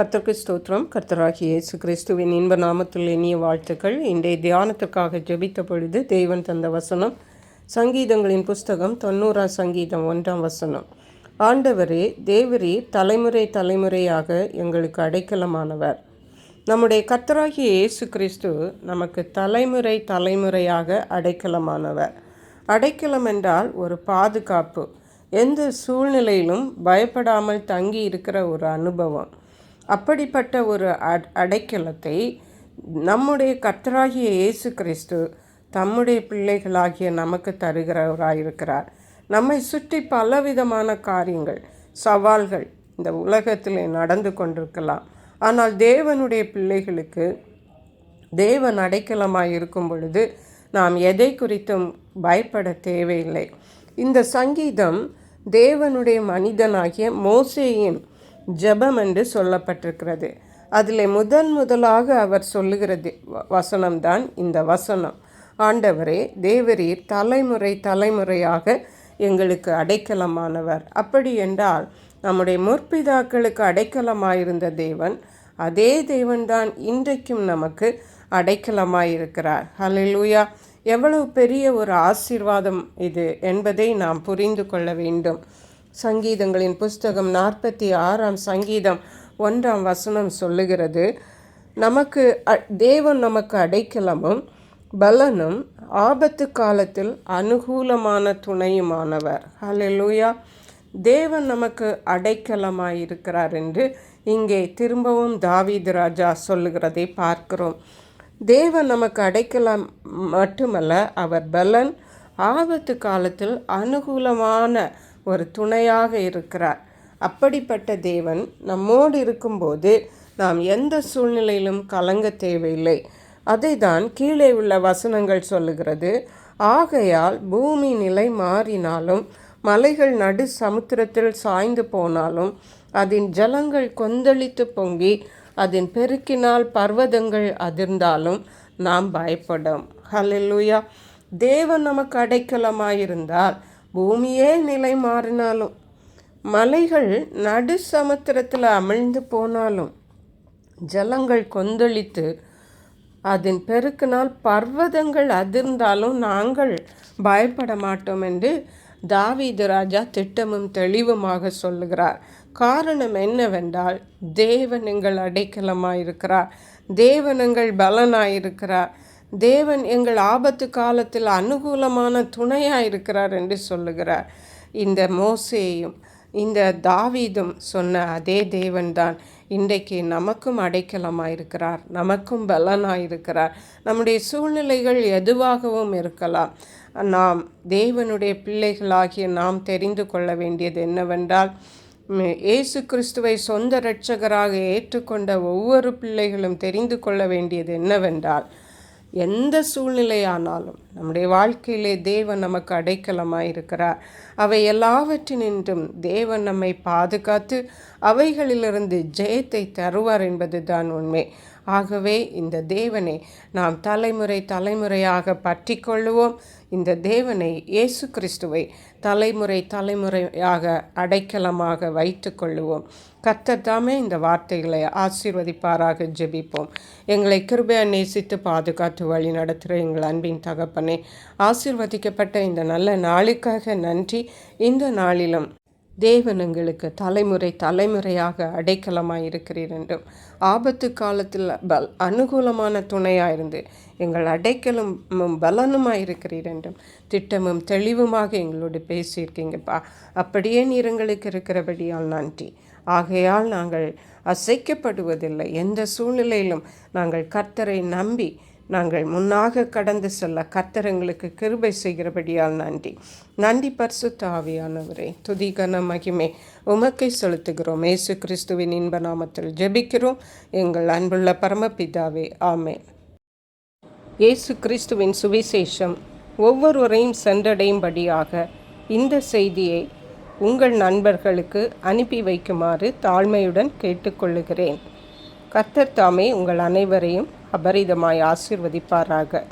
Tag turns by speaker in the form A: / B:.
A: கர்த்தருக்கு ஸ்தோத்திரம். கர்த்தராகி இயேசு கிறிஸ்துவின் இன்ப நாமத்தில் இனிய வாழ்த்துக்கள். இன்றைய தியானத்திற்காக ஜெபித்த பொழுது தேவன் தந்த வசனம் சங்கீதங்களின் புஸ்தகம் தொண்ணூறாம் சங்கீதம் ஒன்றாம் வசனம். ஆண்டவரே தேவரே தலைமுறை தலைமுறையாக எங்களுக்கு அடைக்கலமானவர். நம்முடைய கர்த்தராகிய இயேசு கிறிஸ்து நமக்கு தலைமுறை தலைமுறையாக அடைக்கலமானவர். அடைக்கலம் என்றால் ஒரு பாதுகாப்பு. எந்த சூழ்நிலையிலும் பயப்படாமல் தங்கி இருக்கிற ஒரு அனுபவம். அப்படிப்பட்ட ஒரு அடைக்கலத்தை நம்முடைய கர்த்தராகிய இயேசு கிறிஸ்து தம்முடைய பிள்ளைகளாகிய நமக்கு தருகிறவராயிருக்கிறார். நம்மை சுற்றி பலவிதமான காரியங்கள் சவால்கள் இந்த உலகத்தில் நடந்து கொண்டிருக்கலாம். ஆனால் தேவனுடைய பிள்ளைகளுக்கு தேவன் அடைக்கலமாக இருக்கும் பொழுது நாம் எதை குறித்தும் பயப்பட தேவையில்லை. இந்த சங்கீதம் தேவனுடைய மனிதனாகிய மோசேயின் ஜெபம் என்று சொல்லப்பட்டிருக்கிறது. அதில் முதன் முதலாக அவர் சொல்லுகிறது வசனம்தான் இந்த வசனம். ஆண்டவரே தேவரீர் தலைமுறை தலைமுறையாக எங்களுக்கு அடைக்கலமானவர். அப்படி என்றால் நம்முடைய முற்பிதாக்களுக்கு அடைக்கலமாயிருந்த தேவன் அதே தேவன்தான் இன்றைக்கும் நமக்கு அடைக்கலமாயிருக்கிறார். ஹலெலூயா எவ்வளவு பெரிய ஒரு ஆசீர்வாதம் இது என்பதை நாம் புரிந்து கொள்ள வேண்டும். சங்கீதங்களின் புஸ்தகம் நாற்பத்தி ஆறாம் சங்கீதம் ஒன்றாம் வசனம் சொல்லுகிறது நமக்கு தேவன் நமக்கு அடைக்கலமும் பலனும் ஆபத்து காலத்தில் அனுகூலமான துணையுமானவர். ஹலெலூயா தேவன் நமக்கு அடைக்கலமாயிருக்கிறார் என்று இங்கே திரும்பவும் தாவீது ராஜா சொல்லுகிறதை பார்க்கிறோம். தேவன் நமக்கு அடைக்கலம் மட்டுமல்ல அவர் பலன் ஆபத்து காலத்தில் அனுகூலமான ஒரு துணையாக இருக்கிறார். அப்படிப்பட்ட தேவன் நம்மோடு இருக்கும்போது நாம் எந்த சூழ்நிலையிலும் கலங்க தேவையில்லை. அதை தான் கீழே உள்ள வசனங்கள் சொல்லுகிறது. ஆகையால் பூமி நிலை மாறினாலும் மலைகள் நடு சமுத்திரத்தில் சாய்ந்து போனாலும் அதன் ஜலங்கள் கொந்தளித்து பொங்கி அதன் பெருக்கினால் பர்வதங்கள் அதிர்ந்தாலும் நாம் பயப்படும். ஹலெல்லுயா தேவன் நமக்கு அடைக்கலமாயிருந்தால் பூமியே நிலை மாறினாலும் மலைகள் நடு சமுத்திரத்தில் அமிழ்ந்து போனாலும் ஜலங்கள் கொந்தளித்து அதன் பெருக்கினால் பர்வதங்கள் அதிர்ந்தாலும் நாங்கள் பயப்பட மாட்டோம் என்று தாவீது ராஜா திட்டமும் தெளிவுமாக சொல்லுகிறார். காரணம் என்னவென்றால் தேவன் எங்கள் அடைக்கலமாயிருக்கிறார். தேவன் எங்கள் பலனாயிருக்கிறார். தேவன் எங்கள் ஆபத்து காலத்தில் அனுகூலமான துணையாக இருக்கிறார் என்று சொல்லுகிறார். இந்த மோசேயும் இந்த தாவீதும் சொன்ன அதே தேவன்தான் இன்றைக்கு நமக்கும் அடைக்கலமாக இருக்கிறார். நமக்கும் பலனாக இருக்கிறார். நம்முடைய சூழ்நிலைகள் எதுவாகவும் இருக்கலாம். நாம் தேவனுடைய பிள்ளைகளாகிய நாம் தெரிந்து கொள்ள வேண்டியது என்னவென்றால் இயேசு கிறிஸ்துவை சொந்த இரட்சகராக ஏற்றுக்கொண்ட ஒவ்வொரு பிள்ளைகளும் தெரிந்து கொள்ள வேண்டியது என்னவென்றால் எந்த சூழ்நிலையானாலும் நம்முடைய வாழ்க்கையிலே தேவன் நமக்கு அடைக்கலமாக இருக்கிறார் அவை எல்லாவற்றினின்றும் தேவன் நம்மை பாதுகாத்து அவைகளிலிருந்து ஜெயத்தை தருவார் என்பது தான் உண்மை. ஆகவே இந்த தேவனை நாம் தலைமுறை தலைமுறையாக பற்றி கொள்ளுவோம் இந்த தேவனை இயேசு கிறிஸ்துவை தலைமுறை தலைமுறையாக அடைக்கலமாக வைத்து கொள்ளுவோம். கத்தத்தாமே இந்த வார்த்தைகளை ஆசீர்வதிப்பாராக ஜெபிப்போம். எங்களை கிருபையா நேசித்து பாதுகாத்து வழி நடத்துகிற எங்கள் அன்பின் தகப்பனே ஆசீர்வதிக்கப்பட்ட இந்த நல்ல நாளுக்காக நன்றி. இந்த நாளிலும் தேவன் எங்களுக்கு தலைமுறை தலைமுறையாக அடைக்கலமாக இருக்கிறீர் என்றும் ஆபத்து காலத்தில் பல் அனுகூலமான துணையாக இருந்து எங்கள் அடைக்கலும் பலனுமாக இருக்கிறீர் என்றும் திட்டமும் தெளிவுமாக எங்களோடு பேசியிருக்கீங்கப்பா. அப்படியே நீர் எங்களுக்கு இருக்கிறபடியால் நன்றி. ஆகையால் நாங்கள் அசைக்கப்படுவதில்லை. எந்த சூழ்நிலையிலும் நாங்கள் கர்த்தரை நம்பி நாங்கள் முன்னாக கடந்து செல்ல கர்த்தரங்களுக்கு கிருபை செய்கிறபடியால் நன்றி. நன்றி பரிசுத்த தாவியானவரே துதிகன மகிமை உமக்கை செலுத்துகிறோம். ஏசு கிறிஸ்துவின் இன்ப நாமத்தில் ஜெபிக்கிறோம். எங்கள் அன்புள்ள பரமபிதாவே ஆமே இயேசு கிறிஸ்துவின் சுவிசேஷம் ஒவ்வொருவரையும் சென்றடையும்படியாக இந்த செய்தியை உங்கள் நண்பர்களுக்கு அனுப்பி வைக்குமாறு தாழ்மையுடன் கேட்டுக்கொள்ளுகிறேன். கத்தர் தாமே உங்கள் அனைவரையும் அபரிதமாய் ஆசிர்வதிப்பாராக.